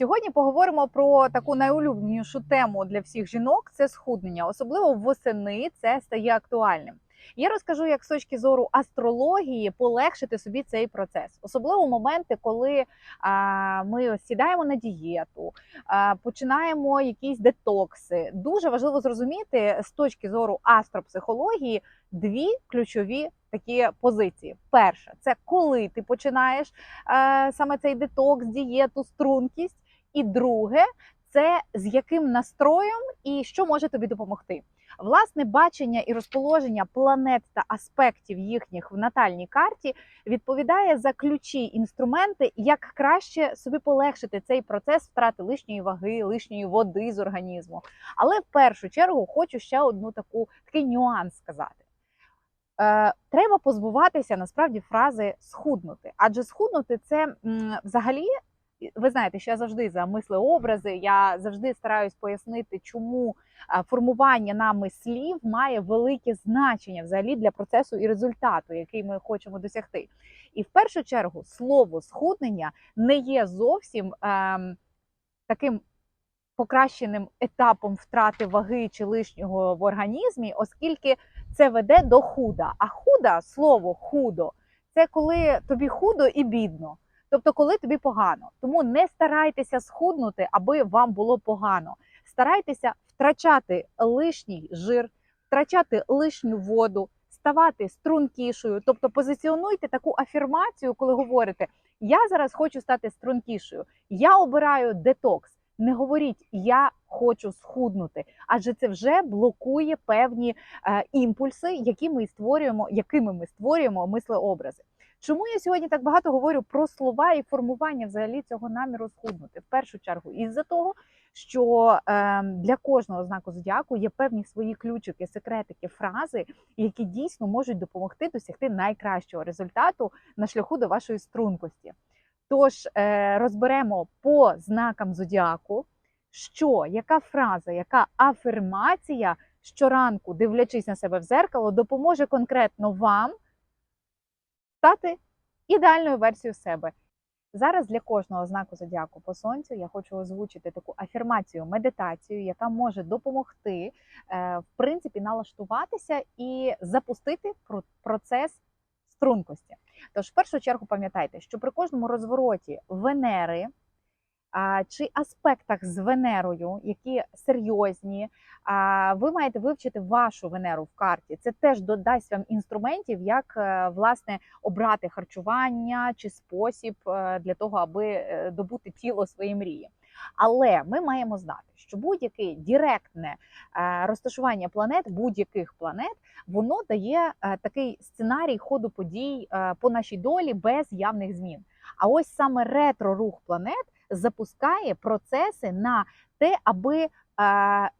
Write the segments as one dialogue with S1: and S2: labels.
S1: Сьогодні поговоримо про таку найулюбленішу тему для всіх жінок це схуднення. Особливо восени це стає актуальним. Я розкажу, як з точки зору астрології полегшити собі цей процес, особливо моменти, коли а, ми сідаємо на дієту, а, починаємо якісь детокси. Дуже важливо зрозуміти з точки зору астропсихології дві ключові такі позиції. Перше, це коли ти починаєш е, саме цей детокс, дієту, стрункість. І друге, це з яким настроєм і що може тобі допомогти. Власне, бачення і розположення планет та аспектів їхніх в натальній карті відповідає за ключі інструменти, як краще собі полегшити цей процес втрати лишньої ваги, лишньої води з організму. Але в першу чергу хочу ще одну таку такий нюанс сказати. Е, треба позбуватися насправді фрази схуднути, адже схуднути це м, взагалі. Ви знаєте, що я завжди за мислеобрази, я завжди стараюсь пояснити, чому формування нами слів має велике значення взагалі для процесу і результату, який ми хочемо досягти. І в першу чергу слово схуднення не є зовсім ем, таким покращеним етапом втрати ваги чи лишнього в організмі, оскільки це веде до худа. А худа, слово худо, це коли тобі худо і бідно. Тобто, коли тобі погано. Тому не старайтеся схуднути, аби вам було погано. Старайтеся втрачати лишній жир, втрачати лишню воду, ставати стрункішою. Тобто позиціонуйте таку афірмацію, коли говорите: Я зараз хочу стати стрункішою, я обираю детокс. Не говоріть, я хочу схуднути, адже це вже блокує певні е, імпульси, які ми створюємо, якими ми створюємо мислеобрази. Чому я сьогодні так багато говорю про слова і формування взагалі цього наміру схуднути? В першу чергу, із-за того, що е, для кожного знаку зодіаку є певні свої ключики, секретики, фрази, які дійсно можуть допомогти досягти найкращого результату на шляху до вашої стрункості. Тож е, розберемо по знакам зодіаку, що, яка фраза, яка афірмація щоранку, дивлячись на себе в зеркало, допоможе конкретно вам стати ідеальною версією себе. Зараз для кожного знаку зодіаку по сонцю я хочу озвучити таку афірмацію, медитацію, яка може допомогти, е, в принципі, налаштуватися і запустити про- процес стрункості. Тож, в першу чергу, пам'ятайте, що при кожному розвороті Венери чи аспектах з Венерою, які серйозні, ви маєте вивчити вашу Венеру в карті. Це теж додасть вам інструментів, як е, власне обрати харчування чи спосіб е, для того, аби е, добути тіло своєї мрії. Але ми маємо знати, що будь-яке директне розташування планет, будь-яких планет, воно дає такий сценарій ходу подій по нашій долі без явних змін. А ось саме ретро-рух планет запускає процеси на те, аби е,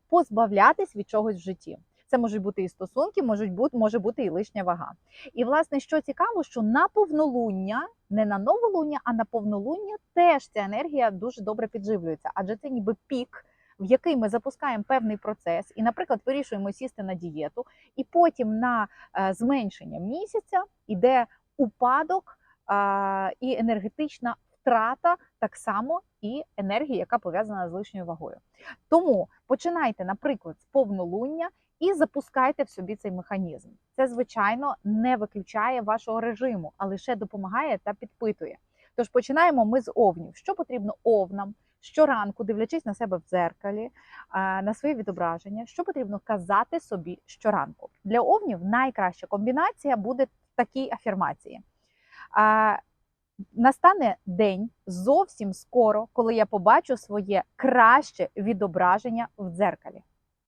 S1: позбавлятись від чогось в житті. Це можуть бути і стосунки, можуть бути може бути і лишня вага. І власне, що цікаво, що на повнолуння, не на новолуння, а на повнолуння теж ця енергія дуже добре підживлюється, адже це ніби пік. В який ми запускаємо певний процес, і, наприклад, вирішуємо сісти на дієту, і потім на е, зменшення місяця йде упадок е, і енергетична втрата, так само і енергії, яка пов'язана з лишньою вагою. Тому починайте, наприклад, з повнолуння і запускайте в собі цей механізм. Це, звичайно, не виключає вашого режиму, а лише допомагає та підпитує. Тож починаємо ми з овнів. Що потрібно овнам? Щоранку, дивлячись на себе в дзеркалі, на своє відображення, що потрібно казати собі щоранку. Для овнів найкраща комбінація буде в такій афірмації. Настане день зовсім скоро, коли я побачу своє краще відображення в дзеркалі.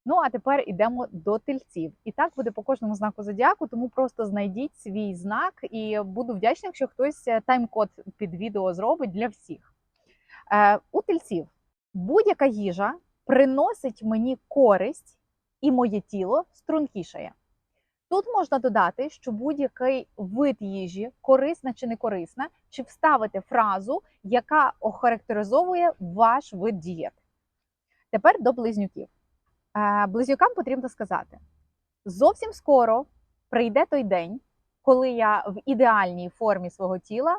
S1: Ну а тепер йдемо до тельців. І так буде по кожному знаку зодіаку, тому просто знайдіть свій знак і буду вдячна, якщо хтось е, тайм-код під відео зробить для всіх. Е, у тельців будь-яка їжа приносить мені користь, і моє тіло стрункішає. Тут можна додати, що будь-який вид їжі, корисна чи не корисна, чи вставити фразу, яка охарактеризовує ваш вид дієти. Тепер до близнюків. Е, Близнюкам потрібно сказати: зовсім скоро прийде той день, коли я в ідеальній формі свого тіла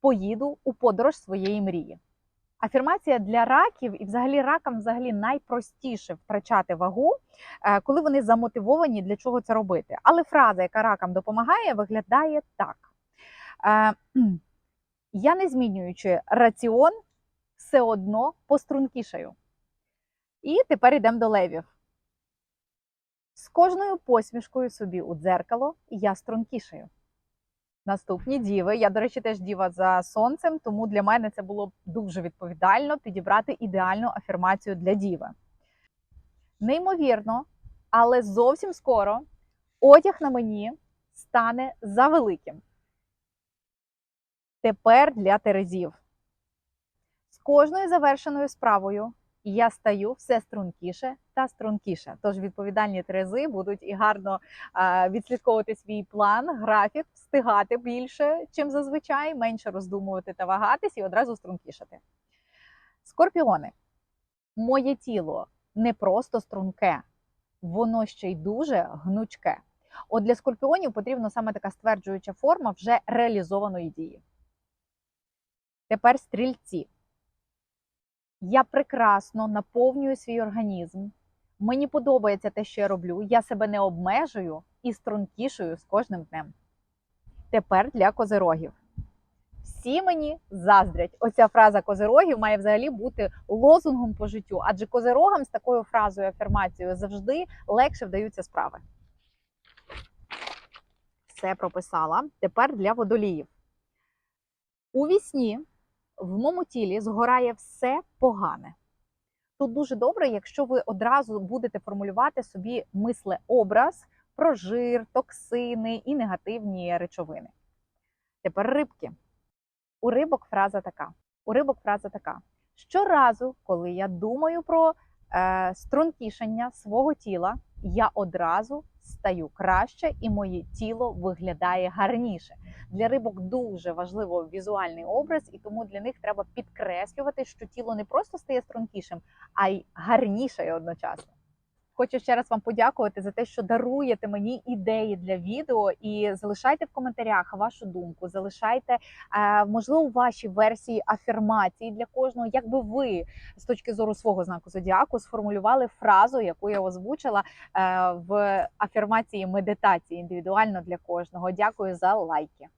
S1: поїду у подорож своєї мрії. Афірмація для раків і взагалі ракам взагалі найпростіше втрачати вагу, е, коли вони замотивовані для чого це робити. Але фраза, яка ракам допомагає, виглядає так: Е, я не змінюючи раціон, все одно пострункішаю. І тепер йдемо до левів. З кожною посмішкою собі у дзеркало я стрункішаю. Наступні діви. Я, до речі, теж діва за сонцем, тому для мене це було дуже відповідально підібрати ідеальну афірмацію для діви. Неймовірно, але зовсім скоро одяг на мені стане завеликим. Тепер для терезів. З кожною завершеною справою я стаю все стрункіше та стрункіше. Тож відповідальні терези будуть і гарно відслідковувати свій план, графік, встигати більше, чим зазвичай, менше роздумувати та вагатись і одразу стрункішати. Скорпіони. Моє тіло не просто струнке, воно ще й дуже гнучке. От для скорпіонів потрібна саме така стверджуюча форма вже реалізованої дії. Тепер стрільці. Я прекрасно наповнюю свій організм. Мені подобається те, що я роблю. Я себе не обмежую і стрункішую з кожним днем. Тепер для козирогів. Всі мені заздрять. Оця фраза козирогів має взагалі бути лозунгом по життю, адже козирогам з такою фразою афірмацією завжди легше вдаються справи. Все прописала. Тепер для водоліїв. У вісні в моєму тілі згорає все погане. Тут дуже добре, якщо ви одразу будете формулювати собі мисле образ про жир, токсини і негативні речовини. Тепер рибки. У рибок фраза така. У рибок фраза така. Щоразу, коли я думаю про е, стрункішення свого тіла, я одразу стаю краще і моє тіло виглядає гарніше. Для рибок дуже важливо візуальний образ, і тому для них треба підкреслювати, що тіло не просто стає стрункішим, а й гарніше одночасно. Хочу ще раз вам подякувати за те, що даруєте мені ідеї для відео, і залишайте в коментарях вашу думку, залишайте е, можливо ваші версії афірмації для кожного, як би ви з точки зору свого знаку зодіаку сформулювали фразу, яку я озвучила е, в афірмації медитації індивідуально для кожного. Дякую за лайки.